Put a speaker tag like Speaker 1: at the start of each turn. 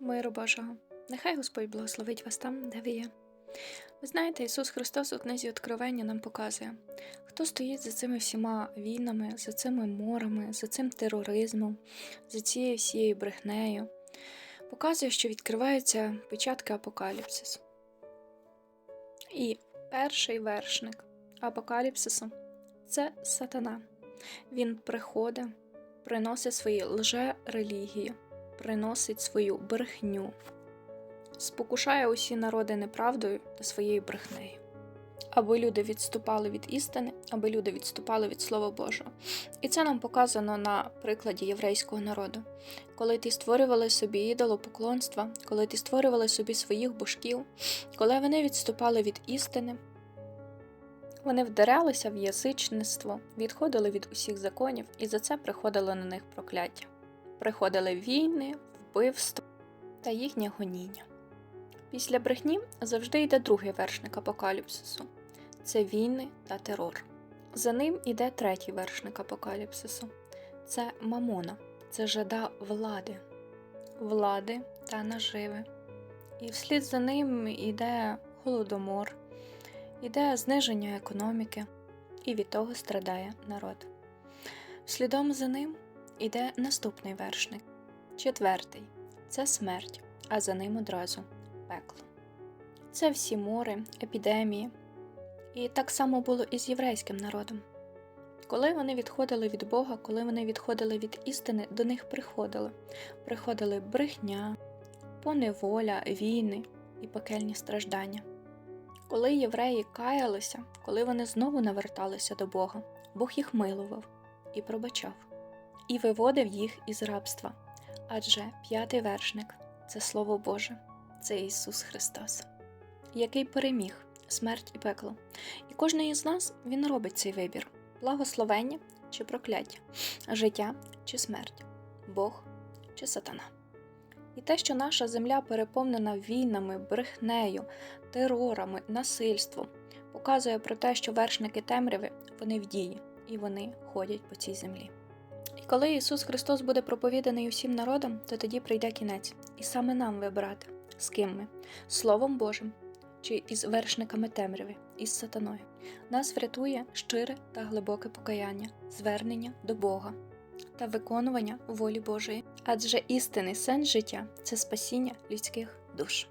Speaker 1: миру Божого. Нехай Господь благословить вас там, де ви є. Ви знаєте, Ісус Христос у книзі Откровення нам показує, хто стоїть за цими всіма війнами, за цими морами, за цим тероризмом, за цією всією брехнею. Показує, що відкриваються печатки апокаліпсису. І перший вершник апокаліпсису це сатана. Він приходить, приносить свої лже-релігії, приносить свою брехню, спокушає усі народи неправдою та своєю брехнею. Аби люди відступали від істини, аби люди відступали від Слова Божого. І це нам показано на прикладі єврейського народу. Коли ті створювали собі ідолопоклонства, коли ті створювали собі своїх божків, коли вони відступали від істини, вони вдарялися в язичництво, відходили від усіх законів, і за це приходило на них прокляття. Приходили війни, вбивства та їхнє гоніння. Після брехні завжди йде другий вершник апокаліпсису це війни та терор. За ним іде третій вершник апокаліпсису це мамона, це жада влади, влади та наживи. І вслід за ним іде голодомор, іде зниження економіки, і від того страдає народ. Слідом за ним іде наступний вершник, четвертий це смерть, а за ним одразу пекло. Це всі мори, епідемії. І так само було і з єврейським народом. Коли вони відходили від Бога, коли вони відходили від істини, до них приходили. Приходили брехня, поневоля, війни і пекельні страждання. Коли євреї каялися, коли вони знову наверталися до Бога, Бог їх милував і пробачав, і виводив їх із рабства. Адже п'ятий вершник це Слово Боже, це Ісус Христос, який переміг смерть і пекло. І кожен із нас він робить цей вибір: благословення чи прокляття, життя чи смерть, Бог чи сатана. І те, що наша земля переповнена війнами, брехнею, терорами, насильством, показує про те, що вершники темряви вони в дії і вони ходять по цій землі. Коли Ісус Христос буде проповіданий усім народам, то тоді прийде кінець, і саме нам вибирати, з ким ми, Словом Божим чи із вершниками темряви, із сатаною. Нас врятує щире та глибоке покаяння, звернення до Бога та виконування волі Божої, адже істинний сенс життя це спасіння людських душ.